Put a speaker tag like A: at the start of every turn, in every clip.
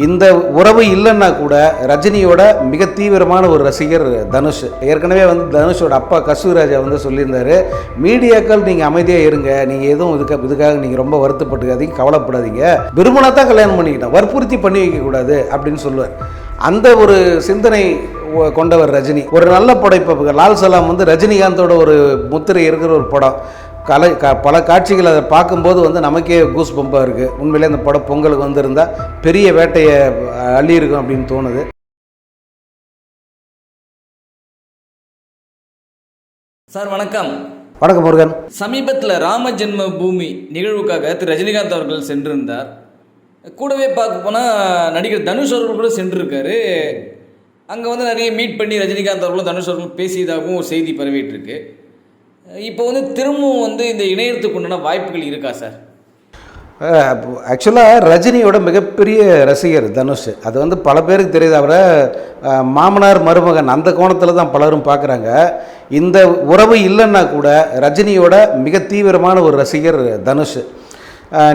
A: இந்த உறவு இல்லைன்னா கூட ரஜினியோட மிக தீவிரமான ஒரு ரசிகர் தனுஷ். ஏற்கனவே வந்து தனுஷோட அப்பா கஸ்தூராஜா வந்து சொல்லியிருந்தாரு மீடியாக்கள் நீங்கள் அமைதியாக இருங்க நீங்கள் எதுவும் இதுக்கு இதுக்காக நீங்கள் ரொம்ப வருத்தப்பட்டுக்காதீங்க கவலைப்படாதீங்க. விரும்பினா தான் கல்யாணம் பண்ணிக்கிட்டேன் வற்புறுத்தி பண்ணி வைக்கக்கூடாது அப்படின்னு சொல்லுவார். அந்த ஒரு சிந்தனை கொண்டவர் ரஜினி. ஒரு நல்ல படைப்பு லால் சலாம் வந்து ரஜினிகாந்தோட ஒரு முத்திரை இருக்கிற ஒரு படம். கலை க பல காட்சிகள் அதை பார்க்கும்போது வந்து நமக்கே கூஸ் பம்பாக இருக்குது உண்மையிலே இந்த படம் பொங்கலுக்கு வந்திருந்தா பெரிய வேட்டையை அள்ளியிருக்கும் அப்படின்னு தோணுது.
B: சார் வணக்கம்.
A: வணக்கம் முருகன்.
B: சமீபத்தில் ராம ஜென்ம பூமி நிகழ்வுக்காக திரு. ரஜினிகாந்த் அவர்கள் சென்றிருந்தார். கூடவே பார்க்க போனால் நடிகர் தனுஷ் அவர்கள் கூட சென்றிருக்காரு. அங்கே வந்து நிறைய மீட் பண்ணி ரஜினிகாந்த் அவர்களும் தனுஷ் அவர்களும் பேசியதாகவும் செய்தி பரவிட்டு இருக்கு. இப்போ வந்து திரும்பவும் வந்து இந்த இணையத்துக்கு உண்டான வாய்ப்புகள் இருக்கா சார்?
A: ஆக்சுவலாக ரஜினியோட மிகப்பெரிய ரசிகர் தனுஷ். அது வந்து பல பேருக்கு தெரியுது அவரை மாமனார் மருமகன் அந்த கோணத்தில் தான் பலரும் பார்க்குறாங்க. இந்த உறவு இல்லைன்னா கூட ரஜினியோட மிக தீவிரமான ஒரு ரசிகர் தனுஷ்.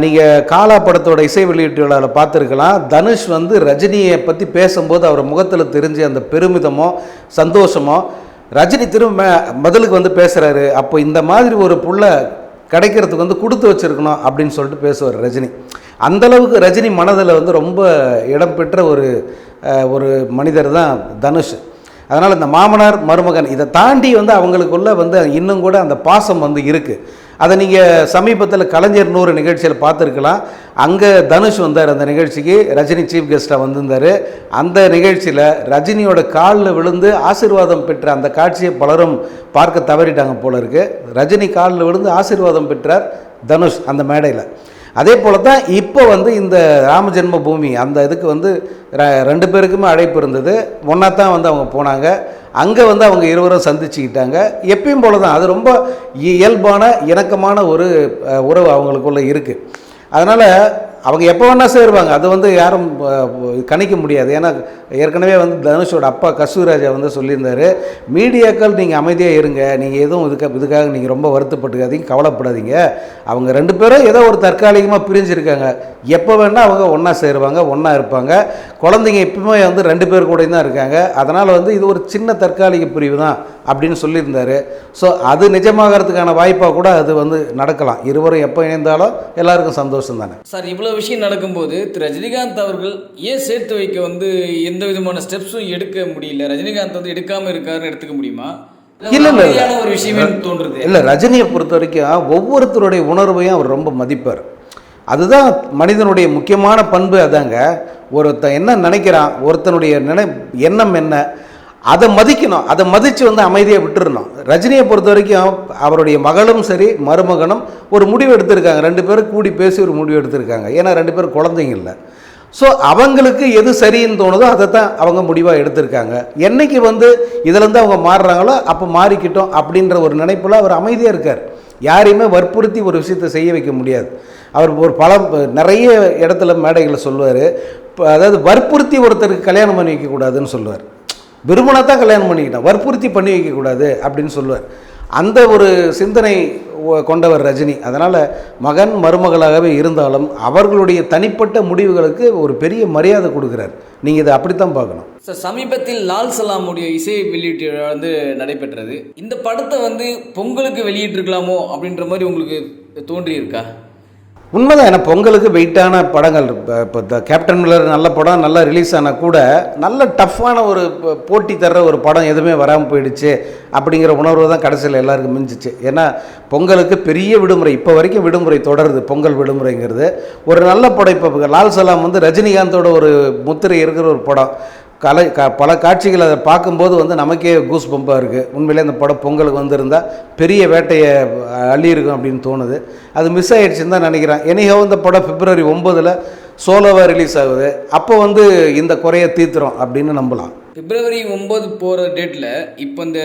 A: நீங்கள் காலா படத்தோட இசை வெளியீட்டு விழாவில் பார்த்துருக்கலாம். தனுஷ் வந்து ரஜினியை பற்றி பேசும்போது அவர் முகத்தில் தெரிஞ்ச அந்த பெருமிதமோ சந்தோஷமோ ரஜினி திரும்ப பதிலுக்கு வந்து பேசுகிறாரு அப்போ இந்த மாதிரி ஒரு புள்ள கிடைக்கிறதுக்கு வந்து கொடுத்து வச்சிருக்கணும் அப்படின்னு சொல்லிட்டு பேசுவார் ரஜினி. அந்தளவுக்கு ரஜினி மனதில் வந்து ரொம்ப இடம் பெற்ற ஒரு ஒரு மனிதர் தான் தனுஷ். அதனால் இந்த மாமனார் மருமகன் இதை தாண்டி வந்து அவங்களுக்குள்ள வந்து இன்னும் கூட அந்த பாசம் வந்து இருக்குது அதை நீங்கள் சமீபத்தில் கலைஞர் நூறு நிகழ்ச்சியில் பார்த்துருக்கலாம். அங்கே தனுஷ் வந்தார் அந்த நிகழ்ச்சிக்கு ரஜினி சீஃப் கெஸ்ட்டாக வந்திருந்தார். அந்த நிகழ்ச்சியில் ரஜினியோட காலில் விழுந்து ஆசீர்வாதம் பெற்ற அந்த காட்சியை பலரும் பார்க்க தவறிட்டாங்க போல இருக்குது ரஜினி காலில் விழுந்து ஆசீர்வாதம் பெற்றார் தனுஷ் அந்த மேடையில். அதே போல தான் இப்போ வந்து இந்த ராம ஜென்ம பூமி அந்த இதுக்கு வந்து ர- ரெண்டு பேருக்குமே அழைப்பு இருந்தது. ஒன்றா தான் வந்து அவங்க போனாங்க. அங்கே வந்து அவங்க இருவரும் சந்திச்சுக்கிட்டாங்க. எப்பயும் போல தான் அது ரொம்ப இயல்பான இணக்கமான ஒரு உறவு அவங்களுக்குள்ளே இருக்குது அதனால் அவங்க எப்போ வேணால் சேருவாங்க. அது வந்து யாரும் கணிக்க முடியாது. ஏன்னா ஏற்கனவே வந்து தனுஷோட அப்பா கஸ்தூராஜா வந்து சொல்லியிருந்தார் மீடியாக்கள் நீங்கள் அமைதியாக இருங்க. நீங்கள் எதுவும் இதுக்கு இதுக்காக நீங்கள் ரொம்ப வருத்தப்பட்டுக்காதீங்க கவலைப்படாதீங்க. அவங்க ரெண்டு பேரும் ஏதோ ஒரு தற்காலிகமாக பிரிஞ்சிருக்காங்க. எப்போ வேணால் அவங்க ஒன்றா சேருவாங்க ஒன்றா இருப்பாங்க. குழந்தைங்க எப்பவுமே வந்து ரெண்டு பேர் கூட தான் இருக்காங்க. அதனால் வந்து இது ஒரு சின்ன தற்காலிக பிரிவு தான் அப்படின்னு சொல்லியிருந்தார். ஸோ அது நிஜமாகறதுக்கான வாய்ப்பாக கூட அது வந்து நடக்கலாம். இருவரும் எப்போ இணைந்தாலும் எல்லாருக்கும் சந்தோஷம் தானே.
B: சார் இவ்வளோ விஷயம் நடக்கும்போது திரு ரஜினிகாந்த் அவர்கள் ஏன் சேர்த்து வைக்க வந்து எந்த விதமான ஸ்டெப்ஸும் எடுக்க முடியல? ரஜினிகாந்த் வந்து எடுக்காமல் இருக்காருன்னு எடுத்துக்க முடியுமா?
A: இல்ல, இல்ல,
B: ஒரு விஷயமே தோன்றுது.
A: இல்லை ரஜினியை பொறுத்த வரைக்கும் ஒவ்வொருத்தருடைய உணர்வையும் அவர் ரொம்ப மதிப்பார். அதுதான் மனிதனுடைய முக்கியமான பண்பு அதாங்க. ஒருத்தன் என்ன நினைக்கிறான் ஒருத்தனுடைய நினை எண்ணம் என்ன அதை மதிக்கணும். அதை மதித்து வந்து அமைதியாக விட்டுறணும். ரஜினியை பொறுத்த வரைக்கும் அவருடைய மகளும் சரி மருமகனும் ஒரு முடிவு எடுத்திருக்காங்க. ரெண்டு பேரும் கூடி பேசி ஒரு முடிவு எடுத்திருக்காங்க. ஏன்னா ரெண்டு பேரும் குழந்தைங்க இல்லை. ஸோ அவங்களுக்கு எது சரின்னு தோணுதோ அதை தான் அவங்க முடிவாக எடுத்திருக்காங்க. என்னைக்கு வந்து இதுலேருந்து அவங்க மாறுறாங்களோ அப்போ மாறிக்கிட்டோம் அப்படின்ற ஒரு நினைப்பில் அவர் அமைதியாக இருக்கார். யாரையுமே வற்புறுத்தி ஒரு விஷயத்தை செய்ய வைக்க முடியாது. அவர் ஒரு பல நிறைய இடத்துல மேடைகளை சொல்லுவார். அதாவது வற்புறுத்தி ஒருத்தருக்கு கல்யாணம் பண்ணி வைக்கக்கூடாதுன்னு சொல்லுவார். விரும்பினா தான் கல்யாணம் பண்ணிக்கிட்டோம் வற்புறுத்தி பண்ணி வைக்கக்கூடாது அப்படின்னு சொல்லுவார். அந்த ஒரு சிந்தனை கொண்டவர் ரஜினி. அதனால் மகன் மருமகளாகவே இருந்தாலும் அவர்களுடைய தனிப்பட்ட முடிவுகளுக்கு ஒரு பெரிய மரியாதை கொடுக்குறார். நீங்கள் இதை அப்படித்தான் பார்க்கணும்.
B: சார் சமீபத்தில் லால் சலாமுடைய இசை வெளியீட்டு விழா வந்து நடைபெற்றது. இந்த படத்தை வந்து பொங்கலுக்கு வெளியிட்டிருக்கலாமோ அப்படின்ற மாதிரி உங்களுக்கு தோன்றியிருக்கா?
A: உண்மைதான் ஏன்னா பொங்கலுக்கு வெயிட்டான படங்கள் இப்போ த கேப்டன் மில்லர் நல்ல படம் நல்லா ரிலீஸ் ஆனால் கூட நல்ல டஃப்பான ஒரு போட்டி தர்ற ஒரு படம் எதுவுமே வராமல் போயிடுச்சு அப்படிங்கிற உணர்வு தான் கடைசியில் எல்லாருக்கும் மிஞ்சிச்சு. ஏன்னா பொங்கலுக்கு பெரிய விடுமுறை இப்போ வரைக்கும் விடுமுறை தொடருது பொங்கல் விடுமுறைங்கிறது. ஒரு நல்ல படம் இப்போ லால் சலாம் வந்து ரஜினிகாந்தோட ஒரு முத்திரை இருக்கிற ஒரு படம். கலை க பல காட்சிகள் அதை பார்க்கும்போது வந்து நமக்கே கூஸ் பம்பாக இருக்குது உண்மையிலே இந்த படம் பொங்கலுக்கு வந்திருந்தா பெரிய வேட்டையை அள்ளியிருக்கும் அப்படின்னு தோணுது. அது மிஸ் ஆகிடுச்சுன்னு தான் நினைக்கிறேன். எனிஹோ இந்த படம் பிப்ரவரி ஒம்பதில் சோலோவாக ரிலீஸ் ஆகுது. அப்போ வந்து இந்த குறையை தீர்த்துறோம் அப்படின்னு நம்பலாம்.
B: பிப்ரவரி ஒம்பது போகிற டேட்டில் இப்போ இந்த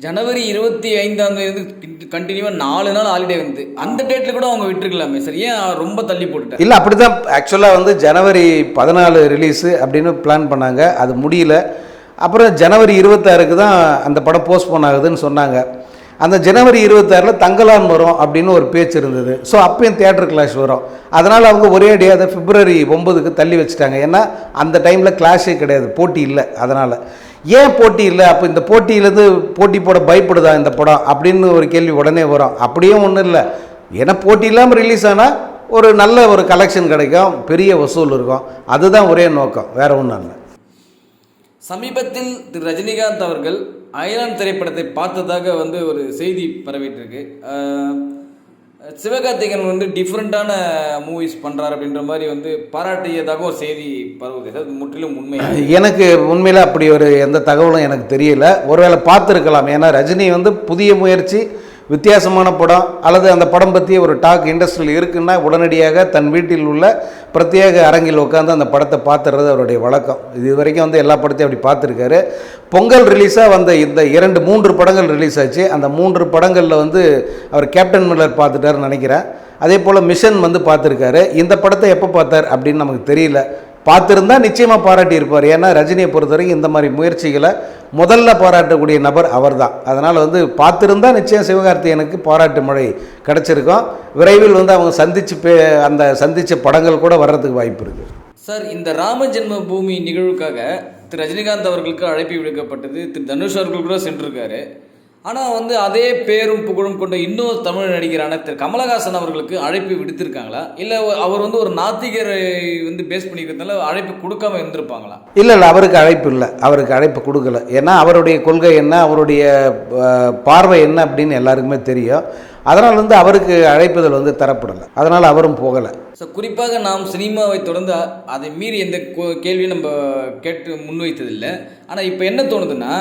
B: ஜனவரி இருபத்தி ஐந்தாம் தேதி வந்து கண்டினியூவாக நாலு நாள் ஹாலிடே வந்து. அந்த டேட்டில் கூட அவங்க விட்டுருக்கலாமே சார் ஏன் ரொம்ப தள்ளி போட்டுட்டேன்?
A: இல்லை அப்படி தான் ஆக்சுவலாக வந்து ஜனவரி பதினாலு ரிலீஸு அப்படின்னு பிளான் பண்ணாங்க. அது முடியல. அப்புறம் ஜனவரி இருபத்தாறுக்கு தான் அந்த படம் போஸ்ட்போன் ஆகுதுன்னு சொன்னாங்க. அந்த ஜனவரி இருபத்தாறில் தங்கலான் வரும் அப்படின்னு ஒரு பேச்சு இருந்தது. ஸோ அப்பயும் தேட்டர் கிளாஷ் வரும். அதனால் அவங்க ஒரே அடியாக அதை பிப்ரவரி ஒம்பதுக்கு தள்ளி வச்சுட்டாங்க. ஏன்னா அந்த டைமில் கிளாஷே கிடையாது. போட்டி இல்லை. அதனால். ஏன் போட்டி இல்லை? அப்போ இந்த போட்டியிலேருந்து போட்டி போட பயப்படுதா இந்த படம்? அப்படின்னு ஒரு கேள்வி உடனே வரும். அப்படியும் ஒன்றும் இல்லை. ஏன்னா போட்டி இல்லாமல் ரிலீஸ் ஆனால் ஒரு நல்ல ஒரு கலெக்ஷன் கிடைக்கும். பெரிய வசூல் இருக்கும். அதுதான் ஒரே நோக்கம். வேற ஒன்றும் இல்லை.
B: சமீபத்தில் திரு ரஜினிகாந்த் அவர்கள் அயலான் திரைப்படத்தை பார்த்ததாக வந்து ஒரு செய்தி பரவிட்டு இருக்கு. சிவகார்த்திகன் சிவகார்த்திகேயன் வந்து டிஃப்ரெண்ட்டான மூவிஸ் பண்ணுறாரு அப்படின்ற மாதிரி வந்து பாராட்டியதாக ஒரு செய்தி பரவுது. அது முற்றிலும் உண்மை.
A: எனக்கு உண்மையில் அப்படி ஒரு எந்த தகவலும் எனக்கு தெரியல. ஒருவேளை பார்த்துருக்கலாம். ஏன்னா ரஜினி வந்து புதிய முயற்சி வித்தியாசமான படம் அல்லது அந்த படம் பற்றி ஒரு டாக் இண்டஸ்ட்ரியில் இருக்குன்னா உடனடியாக தன் வீட்டில் உள்ள பிரத்யேக அரங்கில் உட்காந்து அந்த படத்தை பார்த்துறது அவருடைய வழக்கம். இது வரைக்கும் வந்து எல்லா படத்தையும் அப்படி பார்த்துருக்காரு. பொங்கல் ரிலீஸாக வந்த இந்த இரண்டு மூன்று படங்கள் ரிலீஸ் ஆச்சு. அந்த மூன்று படங்களில் வந்து அவர் கேப்டன் மில்லர் பார்த்துட்டாருன்னு நினைக்கிறேன். அதே போல் மிஷன் வந்து பார்த்துருக்காரு. இந்த படத்தை எப்போ பார்த்தார் அப்படின்னு நமக்கு தெரியல. பார்த்துருந்தா நிச்சயமாக பாராட்டியிருப்பார். ஏன்னா ரஜினியை பொறுத்தவரைக்கும் இந்த மாதிரி முயற்சிகளை முதல்ல பாராட்டக்கூடிய நபர் அவர்தான். அதனால் வந்து பார்த்துருந்தா நிச்சயம் சிவகார்த்திகனுக்கு பாராட்டு மழை கிடச்சிருக்கும். விரைவில் வந்து அவங்க சந்திச்சு பே அந்த சந்தித்த படங்கள் கூட வர்றதுக்கு வாய்ப்பு இருக்குது
B: சார் இந்த ராம ஜென்ம பூமி நிகழ்வுக்காக திரு ரஜினிகாந்த் அவர்களுக்கு அழைப்பு விடுக்கப்பட்டது. திரு தனுஷ் அவர்கள் கூட சென்றிருக்காரு. ஆனால் வந்து அதே பேரும் புகழும் கொண்ட இன்னொரு தமிழ் நடிகரான திரு கமலஹாசன் அவர்களுக்கு அழைப்பு விடுத்திருக்காங்களா? இல்லை அவர் வந்து ஒரு நாத்திகரை வந்து பேஸ் பண்ணிக்கிறதுனால அழைப்பு கொடுக்காம இருந்திருப்பாங்களா?
A: இல்லை இல்லை அவருக்கு அழைப்பு இல்லை. அவருக்கு அழைப்பு கொடுக்கல. ஏன்னா அவருடைய கொள்கை என்ன அவருடைய பார்வை என்ன அப்படின்னு எல்லாருக்குமே தெரியும். அதனால் வந்து அவருக்கு அழைப்புதல் வந்து தரப்படலை. அதனால் அவரும் போகலை.
B: ஸோ குறிப்பாக நாம் சினிமாவை தொடர்ந்து அதை மீறி எந்த கேள்வியும் நம்ம கேட்டு முன்வைத்ததில்லை. ஆனால் இப்போ என்ன தோணுதுன்னா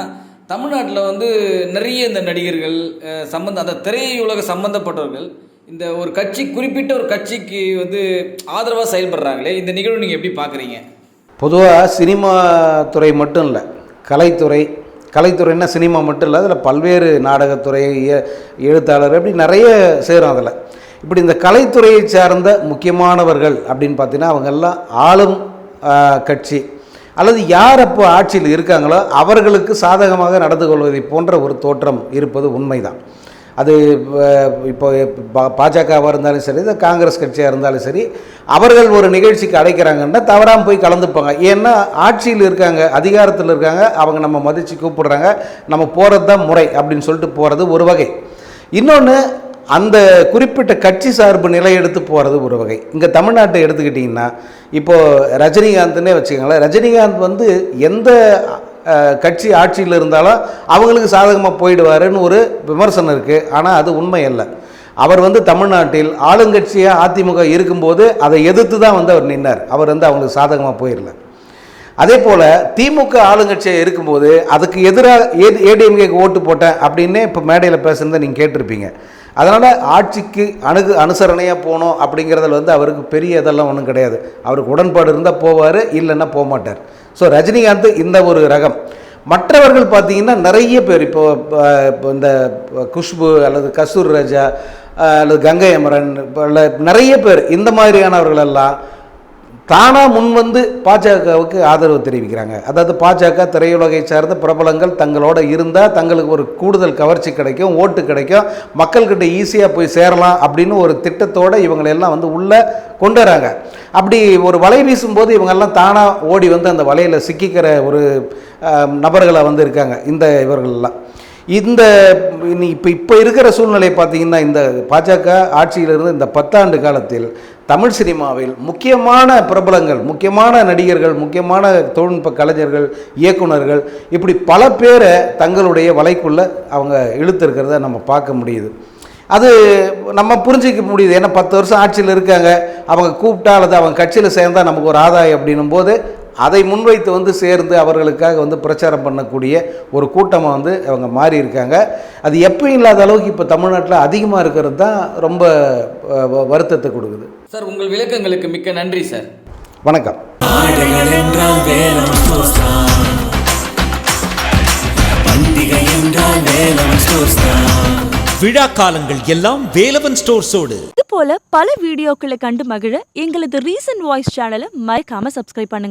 B: தமிழ்நாட்டில் வந்து நிறைய இந்த நடிகர்கள் அஹ், அந்த திரையுலக சம்மந்தப்பட்டவர்கள் இந்த ஒரு கட்சி குறிப்பிட்ட ஒரு கட்சிக்கு வந்து ஆதரவாக செயல்படுறாங்களே இந்த நிகழ்வு நீங்கள் எப்படி பார்க்குறீங்க
A: பொதுவாக சினிமா துறை மட்டும் இல்லை கலைத்துறை கலைத்துறைன்னா சினிமா மட்டும் இல்லை அதில் பல்வேறு நாடகத்துறை எ- எழுத்தாளர் அப்படி நிறைய சேரும் அதில். இப்படி இந்த கலைத்துறையை சார்ந்த முக்கியமானவர்கள் அப்படின்னு பார்த்தீங்கன்னா அவங்கெல்லாம் ஆளும் கட்சி. அல்லது யார் அப்போ ஆட்சியில் இருக்காங்களோ அவர்களுக்கு சாதகமாக நடந்து கொள்வதை போன்ற ஒரு தோற்றம் இருப்பது உண்மைதான். அது இப்போ பாஜகவாக இருந்தாலும் சரி இல்லை காங்கிரஸ் கட்சியாக இருந்தாலும் சரி அவர்கள் ஒரு நிகழ்ச்சிக்கு அழைக்கிறாங்கன்னா தவறாமல் போய் கலந்துப்பாங்க. ஏன்னா ஆட்சியில் இருக்காங்க அதிகாரத்தில் இருக்காங்க அவங்க நம்ம மதித்து கூப்பிடுறாங்க நம்ம போகிறது தான் முறை அப்படின்னு சொல்லிட்டு போகிறது ஒரு வகை. இன்னொன்று அந்த குறிப்பிட்ட கட்சி சார்பு நிலை எடுத்து போகிறது ஒரு வகை. இங்கே தமிழ்நாட்டை எடுத்துக்கிட்டிங்கன்னா இப்போது ரஜினிகாந்த்னே வச்சுக்கோங்களேன். ரஜினிகாந்த் வந்து எந்த கட்சி ஆட்சியில் இருந்தாலும் அவங்களுக்கு சாதகமாக போயிடுவாருன்னு ஒரு விமர்சனம் இருக்குது ஆனால் அது உண்மை அல்ல. அவர் வந்து தமிழ்நாட்டில் ஆளுங்கட்சியாக அதிமுக இருக்கும்போது அதை எதிர்த்து தான் வந்து அவர் நின்னார். அவர் வந்து அவங்களுக்கு சாதகமாக போயிடல. அதே போல் திமுக ஆளுங்கட்சியாக இருக்கும்போது அதுக்கு எதிராக ஏ ஏடிஎம்கேக்கு ஓட்டு போட்டேன் அப்படின்னே இப்போ மேடையில் பேசுகிறத நீங்கள் கேட்டிருப்பீங்க. அதனால் ஆட்சிக்கு அணுகு அனுசரணையாக போகணும் அப்படிங்கிறதுல வந்து அவருக்கு பெரிய இதெல்லாம் ஒன்றும் கிடையாது. அவருக்கு உடன்பாடு இருந்தால் போவார் இல்லைன்னா போக மாட்டார் ஸோ ரஜினிகாந்த் இந்த ஒரு ரகம். மற்றவர்கள் பார்த்தீங்கன்னா நிறைய பேர் இப்போ இப்போ இந்த குஷ்பு அல்லது கஸ்தூர் ராஜா அல்லது கங்கை அமரன் இப்போ நிறைய பேர் இந்த மாதிரியானவர்கள் எல்லாம் தானாக முன் வந்து பாஜகவுக்கு ஆதரவு தெரிவிக்கிறாங்க. அதாவது பாஜக திரையுலகை சார்ந்த பிரபலங்கள் தங்களோட இருந்தால் தங்களுக்கு ஒரு கூடுதல் கவர்ச்சி கிடைக்கும் ஓட்டு கிடைக்கும் மக்கள்கிட்ட ஈஸியாக போய் சேரலாம் அப்படின்னு ஒரு திட்டத்தோடு இவங்களெல்லாம் வந்து உள்ளே கொண்டு வராங்க. அப்படி ஒரு வலை வீசும்போது இவங்கெல்லாம் தானாக ஓடி வந்து அந்த வலையில் சிக்கிக்கிற ஒரு நபர்களாக வந்து இருக்காங்க இந்த இவர்கள்லாம். இந்த இனி இப்போ இப்போ இருக்கிற சூழ்நிலை பார்த்தீங்கன்னா இந்த பாஜக ஆட்சியிலிருந்து இந்த பத்தாண்டு காலத்தில் தமிழ் சினிமாவில் முக்கியமான பிரபலங்கள் முக்கியமான நடிகர்கள் முக்கியமான தொழில்நுட்ப கலைஞர்கள் இயக்குனர்கள் இப்படி பல பேரை தங்களுடைய வலைக்குள்ளே அவங்க இழுத்துருக்கிறத நம்ம பார்க்க முடியுது. அது நம்ம புரிஞ்சிக்க முடியுது. ஏன்னா பத்து வருஷம் ஆட்சியில் இருக்காங்க. அவங்க கூப்பிட்டா அல்லது அவங்க கட்சியில் சேர்ந்தால் நமக்கு ஒரு ஆதாயம் அப்படின்னும் போது அதை முன்வைத்து வந்து சேர்ந்து அவர்களுக்காக வந்து பிரச்சாரம் பண்ணக்கூடிய ஒரு கூட்டமாக வந்து அவங்க மாறி இருக்காங்க. அது எப்பயும் இல்லாத அளவுக்கு இப்போ தமிழ்நாட்டில் அதிகமாக இருக்கிறது தான் ரொம்ப வருத்தத்தை கொடுக்குது.
B: சார் உங்கள் விளக்கங்களுக்கு மிக்க நன்றி சார்.
A: வணக்கம்.
C: விழா காலங்கள் எல்லாம் வேலவன் ஸ்டோர்ஸோடு.
D: இது போல பல வீடியோக்களை கண்டு மகிழ எங்களது ரீசன்ட் வாய்ஸ் சேனலை மறக்காம சப்ஸ்கிரைப் பண்ணுங்க.